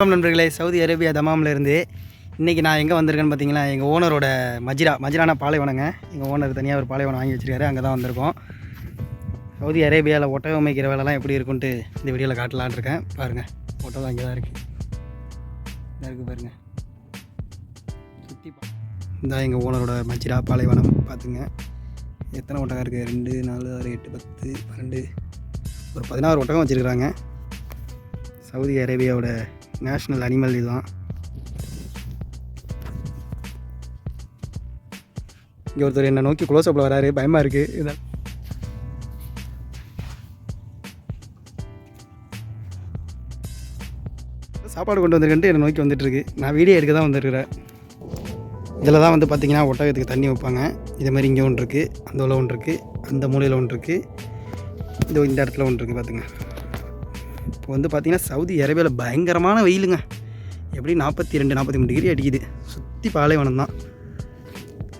வணக்கம் நண்பர்களே. Saudi Arabia தமாமில் இருந்து இன்றைக்கி நான் எங்கே வந்திருக்கேன்னு பார்த்தீங்கன்னா எங்கள் ஓனரோட மஜிரா. மஜிரானா பாலைவனங்க. எங்கள் ஓனர் தனியாக ஒரு பாலைவனம் வாங்கி வச்சிருக்காரு. அங்கே தான் வந்திருக்கோம். சவுதி அரேபியாவில் ஒட்டகம் அமைக்கிற வேலைலாம் எப்படி இருக்குன்ட்டு இந்த வீடியோவில் காட்டலான்னு இருக்கேன். பாருங்கள் ஒட்டகம் அங்கே தான் இருக்குது இருக்குது பாருங்கள் சுற்றி இதான் எங்கள் ஓனரோட மஜிரா பாலைவனம். பார்த்துங்க எத்தனை ஒட்டகம் இருக்குது ரெண்டு நாலு ஆறு எட்டு பத்து பன்னெண்டு. ஒரு பதினாறு ஒட்டகம் வச்சுருக்குறாங்க. சவுதி அரேபியாவோட நேஷ்னல் அனிமல் இதுதான் இங்கே ஒருத்தர் என்னை நோக்கி க்ளோஸ்அப்பில் வராரு. பயமாக இருக்குது இதான் சாப்பாடு கொண்டு வந்திருக்கேன்ட்டு என்னை நோக்கி வந்துட்டுருக்கு. நான் வீடியோ எடுக்க தான் வந்துருக்கிறேன். இதில் தான் வந்து பார்த்திங்கன்னா ஒட்டகத்துக்கு தண்ணி வைப்பாங்க. இதே மாதிரி இங்கே ஒன்று இருக்குது அந்த உள்ள ஒன்று இருக்குது அந்த மூலையில் ஒன்று இருக்குது இதோ இந்த இடத்துல ஒன்று இருக்குது பார்த்துங்க இப்போ வந்து பார்த்திங்கன்னா சவுதி அரேபியாவில் பயங்கரமான வெயிலுங்க. எப்படி நாற்பத்தி ரெண்டு நாற்பத்தி மூணு டிகிரி அடிக்குது. சுற்றி பாலைவனம் தான்.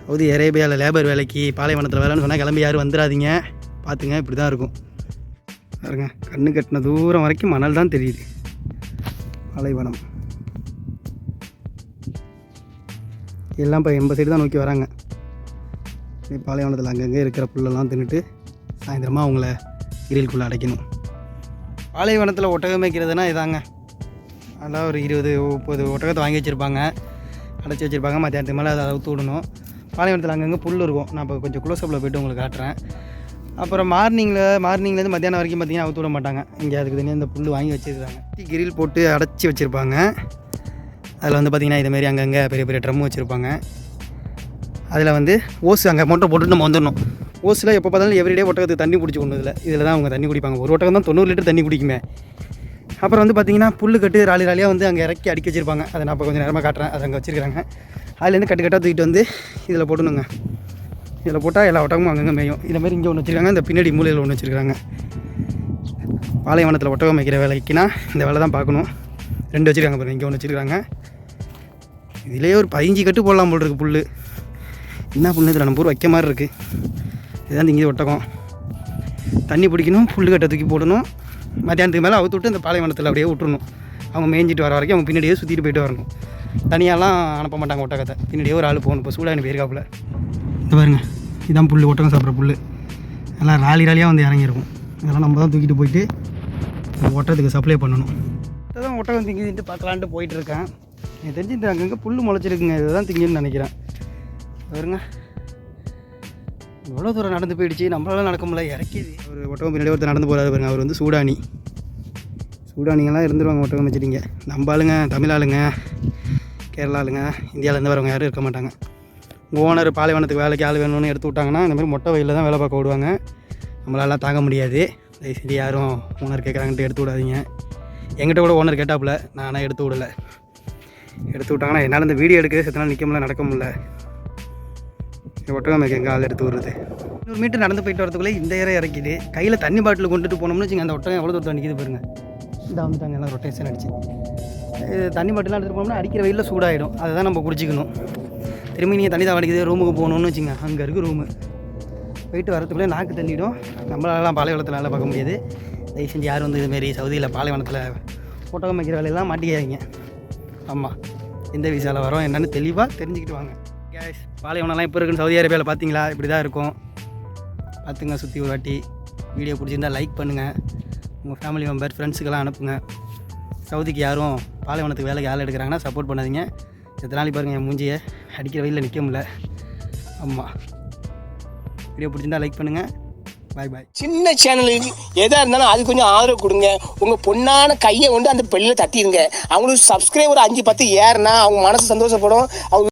சவுதி அரேபியாவில் லேபர் வேலைக்கு பாலைவனத்தில் வேலைன்னு சொன்னால் கிளம்பி யாரும் வந்துடாதீங்க பார்த்துங்க இப்படி தான் இருக்கும். பாருங்க கண்ணு கட்டின தூரம் வரைக்கும் மணல் தான் தெரியுது. பாலைவனம். எல்லாம் இப்போ எண்பது சைடு தான் நோக்கி வராங்க. பாலைவனத்தில் அங்கங்கே இருக்கிற புல்லெல்லாம் தின்னுட்டு சாயந்தரமாக அவங்கள கிரில்குள்ளே அடைக்கணும். பாலைவனத்தில் ஒட்டகம் வைக்கிறதுனா இதாங்க. அதான் ஒரு இருபது முப்பது ஒட்டகத்தை வாங்கி வச்சுருப்பாங்க. அடைச்சி வச்சுருப்பாங்க. மத்தியானத்துக்கு மேலே அதை அவுத்து விடணும். பாலைவனத்தில் அங்கங்கே புல் இருக்கும். நான் இப்போ கொஞ்சம் க்ளோஸ்அப்பில் போய்ட்டு உங்களுக்கு காட்டுறேன். அப்புறம் மார்னிங்கில் மார்னிங்லேருந்து மத்தியானம் வரைக்கும் பார்த்தீங்கன்னா அவுத்து விட மாட்டாங்க. இங்கே அதுக்கு தனியாக இந்த புல் வாங்கி வச்சுருக்காங்க. கிரில் போட்டு அடைச்சி வச்சுருப்பாங்க. அதில் வந்து பார்த்திங்கன்னா இதுமாரி அங்கங்கே பெரிய பெரிய ட்ரம் வச்சுருப்பாங்க. அதில் வந்து ஓஸ் அங்கே மோட்டர் போட்டுட்டு நம்ம வந்துடணும். ஓசில் எப்போ பார்த்தாலும் எவ்ரிடே ஒட்டகத்துக்கு தண்ணி பிடிச்சி கொண்டு இதில் இதில் தான் அவங்க தண்ணி குடிப்பாங்க. ஒரு ஒட்டகம் தான் தொண்ணூறு லிட்டர் தண்ணி குடிக்குமே. அப்புறம் வந்து பார்த்திங்கன்னா புல் கட்டு ராலி ராலியாக வந்து அங்கே இறக்கி அடிக்க வச்சிருப்பாங்க. அதை நான் இப்போ கொஞ்சம் நேரமாக காட்டுறேன். அதை அங்கே வச்சிருக்காங்க அதுலேருந்து கட்டு கட்டாக தூக்கிட்டு வந்து இதில் போடணுங்க இதில் போட்டால் எல்லா ஒட்டகமும் அங்கங்கே மேயும். இதை மாதிரி இங்கே ஒன்று வச்சுருக்காங்க. இந்த பின்னாடி மூலையில் ஒன்று வச்சுருக்காங்க பாலைவனத்தில் ஒட்டகம் மேய்க்கிற வேலைக்குனா இந்த வேலை தான் பார்க்கணும். ரெண்டு வச்சுருக்காங்க பாருங்கள் இங்கே ஒன்று வச்சுருக்காங்க இதிலே ஒரு பதினஞ்சு கட்டு போடலாம் போல் இருக்குது புல் என்ன புல் இதில் நம்ம ஊர் வைக்க மாதிரி இருக்குது இதுதான் திங்கி ஒட்டகம். தண்ணி பிடிக்கணும் புல் கட்டை தூக்கி போடணும். மத்தியானத்துக்கு மேலே அவுத்து விட்டு இந்த பாலைவனத்தில் அப்படியே விட்டுருணும் அவங்க மேய்ஞ்சிட்டு வர வரைக்கும் அவங்க பின்னாடியே சுற்றிட்டு போயிட்டு வரணும். தனியாலாம் அனுப்ப மாட்டாங்க ஒட்டகத்தை. பின்னாடியே ஒரு ஆள் போகணும். இப்போ சூடானி போயிருக்காப்புல. இந்த பாருங்க. இதான் புல் ஒட்டகம் சாப்பிட்ற புல் எல்லாம் ராலி ராலியாக வந்து இறங்கியிருக்கும். இதெல்லாம் நம்ம தான் தூக்கிட்டு போயிட்டு ஒட்டகத்துக்கு சப்ளை பண்ணணும். தான் ஒட்டகம் திங்கிட்டு பார்க்கலான்ட்டு போயிட்டுருக்கேன் எனக்கு தெரிஞ்சு இந்த அங்கங்கே புல் முளைச்சிருக்குங்க. இதுதான் திங்கன்னு நினைக்கிறேன். பாருங்க. இவ்வளோ தூரம் நடந்து போயிடுச்சு. நம்மளால நடக்க முடியல. இறக்கிது. ஒரு ஒட்டகம் பின்னாடி ஒருத்தர் நடந்து போகிறாரு பாருங்க. அவர் வந்து சூடானி சூடானிங்கெல்லாம் இருந்துருவாங்க ஒட்டகம் வச்சுட்டீங்க. நம்ம ஆளுங்க தமிழ் ஆளுங்க கேரளா ஆளுங்க இந்தியாவிலேருந்து வரவங்க யாரும் இருக்க மாட்டாங்க. ஓனர் பாலைவனத்துக்கு வேலைக்கு ஆள் வேணும்னு எடுத்து விட்டாங்கன்னா இந்தமாதிரி மொட்டை வயலில் தான் வேலை பார்க்க விடுவாங்க நம்மளாலாம் தாங்க முடியாது. தயவுசெய்து யாரும் ஓனர் கேட்குறாங்கன்ட்டு எடுத்து விடாதீங்க. எங்கிட்ட கூட ஓனர் கேட்டாப்புல நானே எடுத்து விடலை. எடுத்து விட்டாங்கன்னா என்னால் இந்த வீடியோ எடுக்க செத்தனால நிற்க முடியல நடக்க முடியல. இந்த ஒட்டகம் எங்கே ஆள் எடுத்து வருது நூறு மீட்டர் நடந்து போயிட்டு வரதுக்குள்ளே இந்த ஏரம் இறக்கிது கையில் தண்ணி பாட்டில் கொண்டுட்டு போனோம்னு வச்சுங்க அந்த ஒட்டகம் எவ்வளோ தூரத்தில் நிற்கிது பாருங்க. இந்த வந்துட்டாங்க எல்லாம் ரொட்டேஷன் அடிச்சு. தண்ணி பாட்டிலாம் எடுத்துகிட்டு போனோம்னா அடிக்கிற வெயிலில் சூடாகிடும் அதை தான் நம்ம குடிச்சிக்கணும். திரும்பி நீங்கள் தண்ணி தான் அடிக்குது ரூமுக்கு போகணுன்னு வச்சுங்க அங்கே இருக்குது ரூமு. போயிட்டு வரத்துக்குள்ளே நாக்கு தண்ணிடும். நம்மளாலாம் பாலைவனத்தில் வேலை பார்க்க முடியாது. தயவு செஞ்சு யாரும் வந்து இதுமாரி சவுதியில் பாலைவனத்தில் ஒட்டகம் வைக்கிற வேலையெல்லாம் மாட்டிக்காதீங்க. ஆமாம் எந்த விசாவில் வரோம் என்னென்னு தெளிவாக தெரிஞ்சுக்கிட்டு வாங்க. கைஸ் பாலைவனம்லாம் இப்போ இருக்குன்னு சவுதி அரேபியாவில் பார்த்தீங்களா இப்படி தான் இருக்கும். பார்த்துங்க சுற்றி ஒரு வாட்டி. வீடியோ பிடிச்சிருந்தா லைக் பண்ணுங்கள் உங்கள் ஃபேமிலி மெம்பர் ஃப்ரெண்ட்ஸுக்கெல்லாம் அனுப்புங்க. சவுதிக்கு யாரும் பாலைவனத்துக்கு வேலைக்கு ஆள் எடுக்கிறாங்கன்னா சப்போர்ட் பண்ணாதீங்க. நாளைக்கு பாருங்கள் என் மூஞ்சியை அடிக்கிற வெயிலில் நிற்க முடியல. ஆமாம் வீடியோ பிடிச்சிருந்தா லைக் பண்ணுங்கள் பாய் பாய் சின்ன சேனலுக்கு எதாக இருந்தாலும் அது கொஞ்சம் ஆதரவு கொடுங்க. உங்கள் பொண்ணான கையை கொண்டு அந்த பெல்லில் தட்டிடுங்க. அவங்களுக்கு சப்ஸ்கிரைபர் அஞ்சு பத்து ஏறுனா அவங்க மனசு சந்தோஷப்படும். அவங்க